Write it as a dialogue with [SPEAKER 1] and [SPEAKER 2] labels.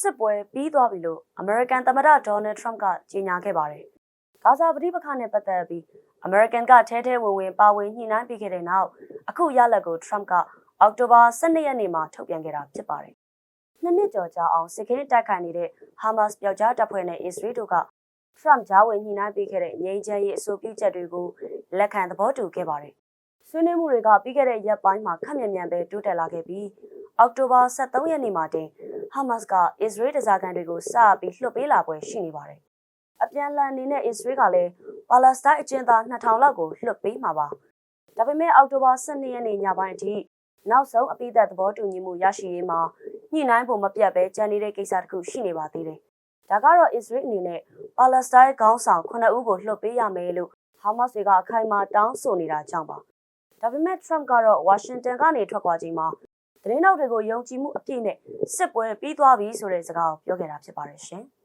[SPEAKER 1] စစ်ပွဲပြီးသွားပြီလို့အမေရိကန်သမ္မတဒေါ်နယ်ထရမ့်ကကြေညာခဲ့ပါတယ်။ဂါဇာပဋိပက္ခနဲ့ပတ်သက်ပြီးအမေရိကန်ကထဲထဲဝင်ဝင်ပါဝင်ညှိနှိုင်းပြီးခဲ့တဲ့နောက်အခုရလဒ်ကိုထရမ့်ကအောက်တိုဘာ12ရက်နေ့မှာထုတ်ပြန်ခဲ့တာဖြစ်ပါတယ်။နှစ်နှစ်ကျော်ကြာအောင်စစ်ခင်းတိုက်ခိုက်နေတဲ့ဟာမတ်စ်ပျောက်ကြားတပ်ဖွဲ့နဲ့အစ္စရေးတို့ကထရမ့်ဂျားဝင်ညှိနှိုင်းပေးခဲ့တဲ့ငြိမ်းချမ်းရေးအဆိုပြုချက်တွေကိုလက်ခံသဘောတူခဲ့ပါတယ်။ဆွေးနွေးမှုတွေကပြီးခဲ့တဲ့ရက်ပိုင်းမှာခက်မြန်မြန်ပဲတိုးတက်လာခဲ့ပြီး အောက်တိုဘာ23ရက်နေ့မှာတင်ဟာမတ်စ်ကအစ္စရေးတစားကန်တွေကိုစပြီးလွှတ်ပေးလာပွဲရှိနေပါတယ်။အပြန်အလှန်အနေနဲ့အစ္စရေးကလည်းပါလက်စတိုင်းအကျဉ်းသား2000လောက်ကိုလွှတ်ပေးမှာပါ။ဒါပေမဲ့အောက်တိုဘာ12ရက်နေ့ညပိုင်းအထိနောက်ဆုံးအပိသက်သဘောတူညီမှုရရှိရေးမှာညှိနှိုင်းဖို့မပြတ်ပဲကြံနေတဲ့ကိစ္စတစ်ခုရှိနေပါသေးတယ်။ဒါကတော့အစ္စရေးအနေနဲ့ပါလက်စတိုင်းခေါင်းဆောင်9ဦးကိုလွှတ်ပေးရမယ်လို့ဟာမတ်စ်တွေကအခိုင်အမာတောင်းဆိုနေတာကြောင့်ပါ။ဒါပေမဲ့ Trump ကတော့ဝါရှင်တန်ကနေထွက်ခွာချိန်မှာ သတင်းတောက်တွေကိုယုံကြည်မှုအပြည့်နဲ့စစ်ပွဲပြီးသွားပြီဆိုတဲ့စကားကိုပြောခဲ့တာဖြစ်ပါတယ်ရှင်။